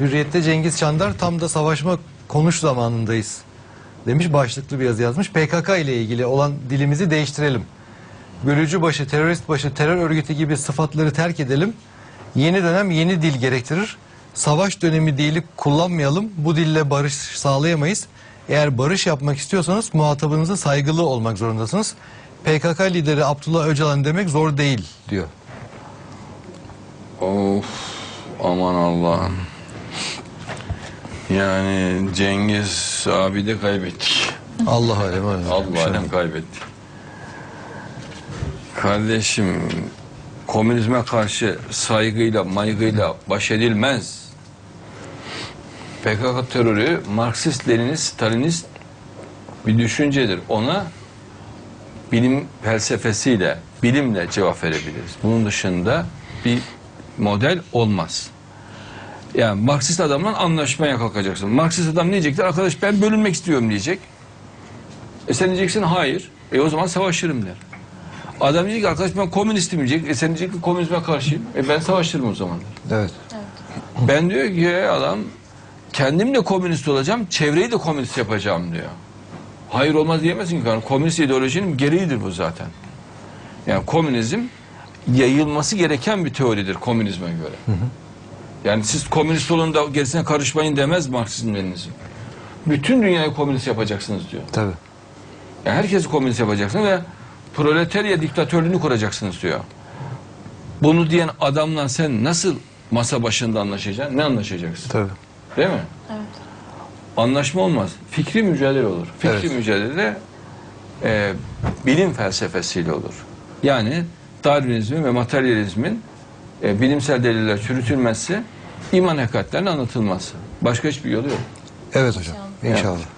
Hürriyet'te Cengiz Çandar tam da savaşma konuş zamanındayız demiş başlıklı bir yazı yazmış. PKK ile ilgili olan dilimizi değiştirelim. Bölücü başı, terörist başı, terör örgütü gibi sıfatları terk edelim. Yeni dönem yeni dil gerektirir. Savaş dönemi dili kullanmayalım. Bu dille barış sağlayamayız. Eğer barış yapmak istiyorsanız muhatabınıza saygılı olmak zorundasınız. PKK lideri Abdullah Öcalan demek zor değil diyor. Of aman Allah'ım. Yani Cengiz abi de kaybettik. Allah alem öyle. Allah alem kaybetti. Kardeşim komünizme karşı saygıyla maygıyla baş edilmez. PKK terörü Marksist, Leninist, Stalinist bir düşüncedir. Ona bilim felsefesiyle, bilimle cevap verebiliriz. Bunun dışında bir model olmaz. Yani Marksist adamla anlaşmaya kalkacaksın. Marksist adam ne diyecektir? Arkadaş ben bölünmek istiyorum diyecek. E sen diyeceksin hayır. E o zaman savaşırım der. Adam diyecek ki arkadaş ben komünistim diyecek. E sen diyecek ki komünizme karşıyım. E ben savaşırım o zaman der. Evet. Ben diyor ki adam kendim de komünist olacağım, çevreyi de komünist yapacağım diyor. Hayır olmaz diyemezsin ki. Yani komünist ideolojinin gereğidir bu zaten. Yani komünizm yayılması gereken bir teoridir komünizme göre. Yani siz komünist olun da gerisine karışmayın demez Marksizm Leninizm. Bütün dünyayı komünist yapacaksınız diyor. Tabii. Yani herkesi komünist yapacaksınız ve proletarya diktatörlüğünü kuracaksınız diyor. Bunu diyen adamla sen nasıl masa başında anlaşacaksın? Ne anlaşacaksın? Tabii. Değil mi? Evet. Anlaşma olmaz. Fikri mücadele olur. Fikri Evet. mücadele e, bilim felsefesiyle olur. Yani Darwinizmin ve materyalizmin e, bilimsel deliller çürütülmesi, iman hakikatlerinin anlatılması. Başka hiçbir yolu yok. Evet hocam. İnşallah.